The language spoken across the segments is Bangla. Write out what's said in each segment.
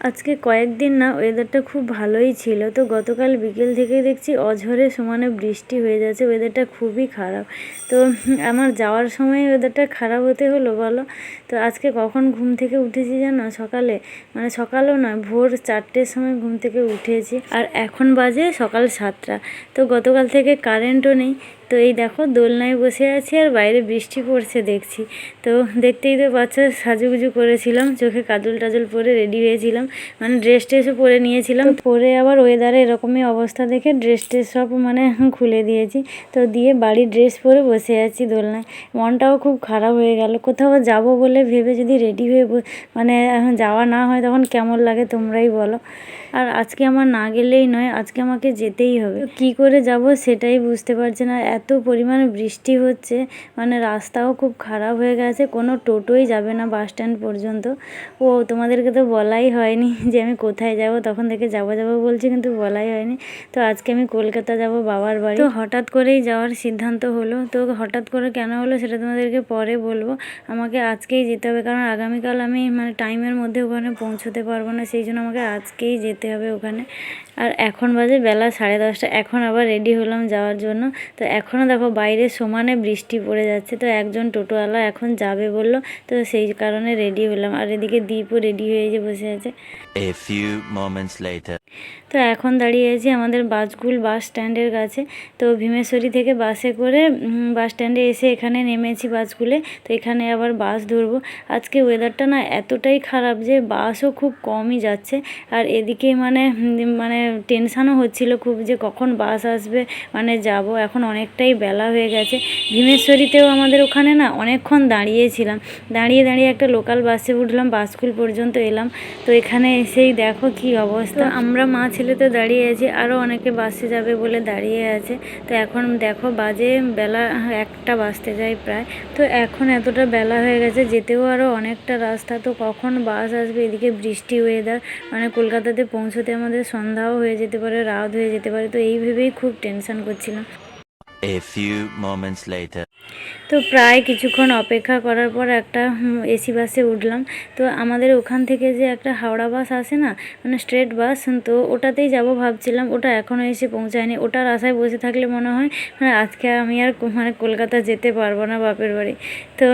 আজকে কয়েকদিন না ওয়েদারটা খুব ভালোই ছিল। তো গতকাল বিকেল থেকে দেখছি অঝরে সমানে বৃষ্টি হয়ে যাচ্ছে ওয়েদারটা খুবই খারাপ। তো আমার যাওয়ার সময় ওয়েদারটা খারাপ হতে হলো বলো? তো আজকে কখন ঘুম থেকে উঠেছি জানো? সকালে মানে সকালও নয়, ভোর চারটের সময় ঘুম থেকে উঠেছি। আর এখন বাজে সকাল সাতটা। তো গতকাল থেকে কারেন্টও নেই। তো এই দেখো, দোলনায় বসে আছি আর বাইরে বৃষ্টি পড়ছে দেখছি। তো দেখতেই তো পাচ্ছ, সাজুগুজু করেছিলাম, চোখে কাজল টাজল পরে রেডি হয়েছিলাম। মানে ড্রেস ট্রেসও পরে নিয়েছিলাম। পরে আবার ওয়েদারে এরকমই অবস্থা দেখে ড্রেস ট্রেস সব মানে খুলে দিয়েছি। তো দিয়ে বাড়ির ড্রেস পরে বসে আছি দোলনায়। মনটাও খুব খারাপ হয়ে গেল। কোথাও যাব বলে ভেবে যদি রেডি হয়ে মানে যাওয়া না হয় তখন কেমন লাগে তোমরাই বলো। আর আজকে আমার না গেলেই নয়, আজকে আমাকে যেতেই হবে। কি করে যাব সেটাই বুঝতে পারছি না। এত পরিমাণে বৃষ্টি হচ্ছে মানে রাস্তাও খুব খারাপ হয়ে গেছে, কোনো টোটোই যাবে না বাস স্ট্যান্ড পর্যন্ত। ও, তোমাদেরকে তো বলাই হয়নি। যে আমি কোথায় যাব, তখন থেকে যাব যাব বলছি কিন্তু বলাই হয়নি। তো আজকে আমি কলকাতা যাব বাবার বাড়ি। তো হঠাৎ করেই যাওয়ার সিদ্ধান্ত হলো। তো হঠাৎ করে কেন হলো সেটা তোমাদেরকে পরে বলব। আমাকে আজকেই যেতে হবে কারণ আগামীকাল আমি মানে টাইমের মধ্যে ওখানে পৌঁছতে পারব না, সেই জন্য আমাকে আজকেই যেতে হবে ওখানে। আর এখন বাজে বেলা সাড়ে দশটা। এখন আবার রেডি হলাম যাওয়ার জন্য। তো এখনও দেখো বাইরে সমানে বৃষ্টি পড়ে যাচ্ছে। তো একজন টোটোওয়ালা এখন যাবে বলল। তো সেই কারণে রেডি হলাম। আর এদিকে দ্বীপও রেডি হয়ে যে বসে আছে। A few moments later. তো এখন দাঁড়িয়ে আছি আমাদের বাজকুল বাস স্ট্যান্ডের কাছে। তো ভীমেশ্বরী থেকে বাসে করে বাস স্ট্যান্ডে এসে এখানে নেমেছি বাসকুলে তো এখানে আবার বাস ধরবো। আজকে ওয়েদারটা না এতটাই খারাপ যে বাসও খুব কমই যাচ্ছে। আর এদিকে মানে মানে টেনশানও হচ্ছিল খুব যে কখন বাস আসবে মানে যাব। এখন অনেকটাই বেলা হয়ে গেছে। ভীমেশ্বরীতেও আমাদের ওখানে না অনেকক্ষণ দাঁড়িয়েছিলাম। দাঁড়িয়ে দাঁড়িয়ে একটা লোকাল বাসে উঠলাম বাসকুল পর্যন্ত এলাম। তো এখানে এসেই দেখো কি অবস্থা। আমরা মা ছেলে তো দাঁড়িয়ে আছি আরও অনেকে বাসে যাবে বলে দাঁড়িয়ে আছে। তো এখন দেখো বাজে বেলা একটা বাজতে যায় প্রায়। তো এখন এতটা বেলা হয়ে গেছে, যেতেও আরও অনেকটা রাস্তা। তো কখন বাস আসবে? এদিকে বৃষ্টি ওয়েদার মানে কলকাতাতে পৌঁছতে আমাদের সন্ধ্যাও হয়ে যেতে পারে, রাত হয়ে যেতে পারে। তো এই ভেবেই খুব টেনশন করছিলাম। A few moments later. তো প্রায় কিছুক্ষণ অপেক্ষা করার পর একটা এসি বাসে উঠলাম। তো আমাদের ওখান থেকে যে একটা হাওড়া বাস আসে না মানে স্ট্রেট বাস, তো ওটাতেই যাব ভাবছিলাম। ওটা এখনও এসে পৌঁছায়নি। ওটার আশায় বসে থাকলে মনে হয় মানে আজকে আমি আর মানে কলকাতা যেতে পারব না বাপের বাড়ি। তো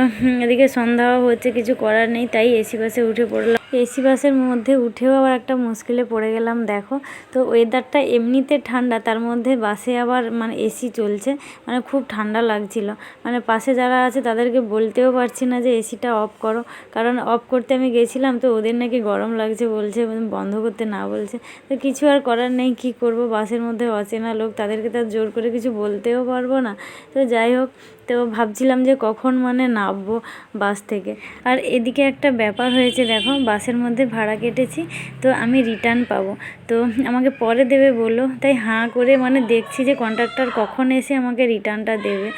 এদিকে সন্ধ্যাও হচ্ছে, কিছু করার নেই, তাই এসি বাসে উঠে পড়লাম। এসি বাসের মধ্যে উঠেও আবার একটা মুশকিলে পড়ে গেলাম, দেখো। তো ওয়েদারটা এমনিতে ঠান্ডা, তার মধ্যে বাসে আবার মানে এসি চলছে মানে খুব ঠান্ডা লাগছিল। মানে পাশে যারা আছে তাদেরকে বলতেও পারছি না যে এসিটা অফ করো, কারণ অফ করতে আমি গেছিলাম তো ওদের নাকি গরম লাগছে বলছে, বন্ধ করতে না বলছে। তো কিছু আর করার নেই, কি করব? বাসের মধ্যে অচেনা লোক, তাদেরকে তো আর জোর করে কিছু বলতেও পারব না। তো যাই হোক তো ভাবছিলাম যে কখন মানে নামবো বাস থেকে। আর এদিকে একটা ব্যাপার হয়েছে, দেখো, বাসের মধ্যে ভাড়া কেটেছি, তো আমি রিটার্ন পাবো। তো আমাকে পরে দেবে বলল। তাই হাঁ করে মানে দেখছি যে কন্ট্রাক্টর কখন এসে আমাকে রিটার্নটা দেবে।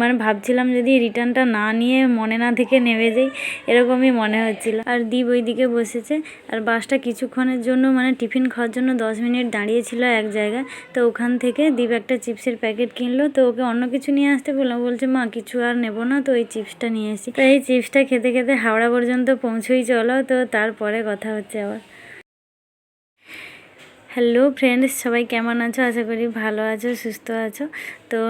মানে ভাবছিলাম যদি রিটার্নটা না নিয়ে মনে না থেকে নেমে যাই, এরকমই মনে হচ্ছিল। আর দীপ ওইদিকে বসেছে। আর বাসটা কিছুক্ষণের জন্য মানে টিফিন খাওয়ার জন্য দশ মিনিট দাঁড়িয়েছিল এক জায়গায়। তো ওখান থেকে দীপ একটা চিপসের প্যাকেট কিনলো। তো ওকে অন্য কিছু নিয়ে আসতে বললাম। বলছে, মা, কিছু আর নেব না। তো ওই চিপসটা নিয়ে এসি। তো এই চিপসটা খেতে খেতে হাওড়া পর্যন্ত পৌঁছই চলো। তো তারপরে কথা হচ্ছে আবার। হ্যালো ফ্রেন্ডস সবাই কেমন আছো? আশা করি ভালো আছো সুস্থ আছো। তো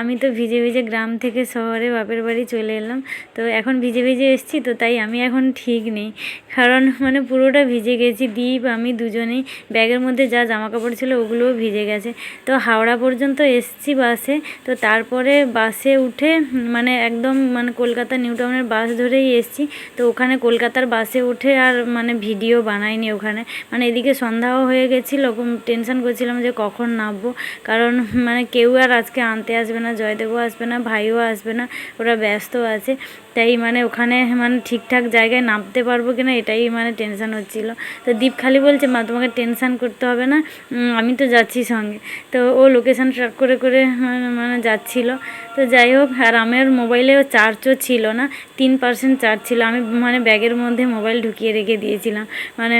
আমি তো ভিজে ভিজে গ্রাম থেকে শহরে বাপের বাড়ি চলে এলাম। তো এখন ভিজে ভিজে এসেছি, তো তাই আমি এখন ঠিক নেই। কারণ মানে পুরোটা ভিজে গেছি দ্বীপ আমি দুজনেই ব্যাগের মধ্যে যা জামা কাপড় ছিল ওগুলোও ভিজে গেছে। তো হাওড়া পর্যন্ত এসছি বাসে। তো তারপরে বাসে উঠে মানে একদম মানে কলকাতা নিউ টাউনের বাস ধরেই এসছি। তো ওখানে কলকাতার বাসে উঠে আর মানে ভিডিও বানাইনি ওখানে। মানে এদিকে সন্ধ্যাও হয়ে গেছিল টেনশন করছিলাম যে কখন নামবো। কারণ মানে কেউ আর আজকে আনতে আসবে না, জয়দেবও আসবে না, ভাইও আসবে না, ওরা ব্যস্ত আছে। তাই মানে ওখানে মানে ঠিকঠাক জায়গায় নামতে পারব কিনা এটাই মানে টেনশান হচ্ছিল। তো দীপ খালি বলছে, মা, তোমাকে টেনশান করতে হবে না আমি তো যাচ্ছি সঙ্গে। তো ও লোকেশান ট্র্যাক করে করে মানে মানে যাচ্ছিল। তো যাই হোক, আর আমার মোবাইলেও চার্জও ছিল না, তিন পার্সেন্ট চার্জ ছিল। আমি মানে ব্যাগের মধ্যে মোবাইল ঢুকিয়ে রেখে দিয়েছিলাম মানে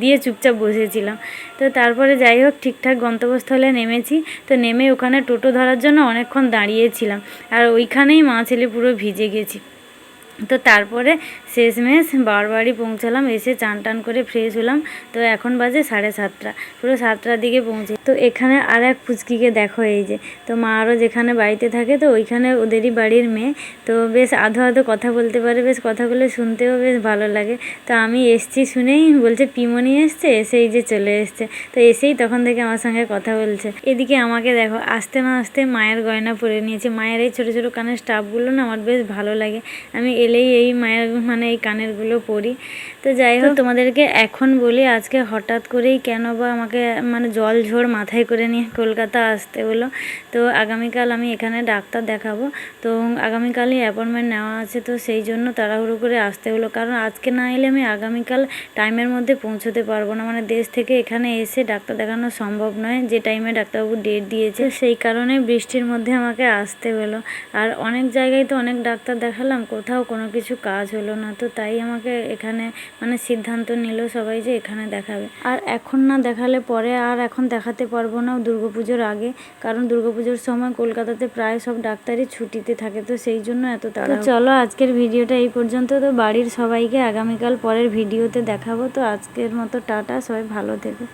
দিয়ে চুপচাপ বসেছিলাম। তো তারপরে যাই হোক, ঠিকঠাক গন্তব্যস্থলে নেমেছি। তো নেমে ওখানে টোটো ধরার জন্য অনেকক্ষণ দাঁড়িয়েছিলাম। আর ওইখানেই মা ছেলে পুরো ভিজে গেছি। তো তারপরে শেষমেশ বারবারই পৌঁছালাম, এসে চান টান করে ফ্রেশ হলাম। তো এখন বাজে সাড়ে সাতটা, পুরো সাতটার দিকে পৌঁছে। তো এখানে আর এক পুচকিকে দেখো এই যে, তো মা আরও যেখানে বাড়িতে থাকে, তো ওইখানে ওদেরই বাড়ির মেয়ে। তো বেশ আধো আধো কথা বলতে পারে, বেশ কথাগুলো শুনতেও বেশ ভালো লাগে। তো আমি এসছি শুনেই বলছে, পিমনি এসছে, এসেই যে চলে এসছে। তো এসেই তখন থেকে আমার সঙ্গে কথা বলছে। এদিকে আমাকে দেখো, আস্তে না আসতে মায়ের গয়না পরে নিয়েছে। মায়ের এই ছোটো ছোটো কানের স্টাফগুলো না আমার বেশ ভালো লাগে। আমি এলেই এই মায়ের মানে এই কানেরগুলো পরি। তো যাই হোক তোমাদেরকে এখন বলি আজকে হঠাৎ করেই কেন বা আমাকে মানে জল ঝড় মাথায় করে নিয়ে কলকাতা আসতে হলো। তো আগামীকাল আমি এখানে ডাক্তার দেখাবো। তো আগামীকালই অ্যাপয়েন্টমেন্ট নেওয়া আছে তো সেই জন্য তাড়াহুড়ো করে আসতে হলো। কারণ আজকে না এলে আমি আগামীকাল টাইমের মধ্যে পৌঁছতে পারব না। মানে দেশ থেকে এখানে এসে ডাক্তার দেখানো সম্ভব নয় যে টাইমে ডাক্তারবাবু ডেট দিয়েছে। সেই কারণে বৃষ্টির মধ্যে আমাকে আসতে হলো। আর অনেক জায়গায় তো অনেক ডাক্তার দেখালাম কোথাও কোনো কিছু কাজ হলো না তো তাই আমাকে এখানে মানে সিদ্ধান্ত নিল সবাই যে এখানে দেখাবে। আর এখন না দেখালে পরে আর এখন দেখাতে পারব না দুর্গাপুজোর আগে কারণ দুর্গাপুজোর সময় কলকাতাতে প্রায় সব ডাক্তারই ছুটিতে থাকে তো সেই জন্য এত তাড়া চলো আজকের ভিডিওটা এই পর্যন্ত তো বাড়ির সবাইকে আগামীকাল পরের ভিডিওতে দেখাবো তো আজকের মতো টাটা সবাই ভালো থেকো।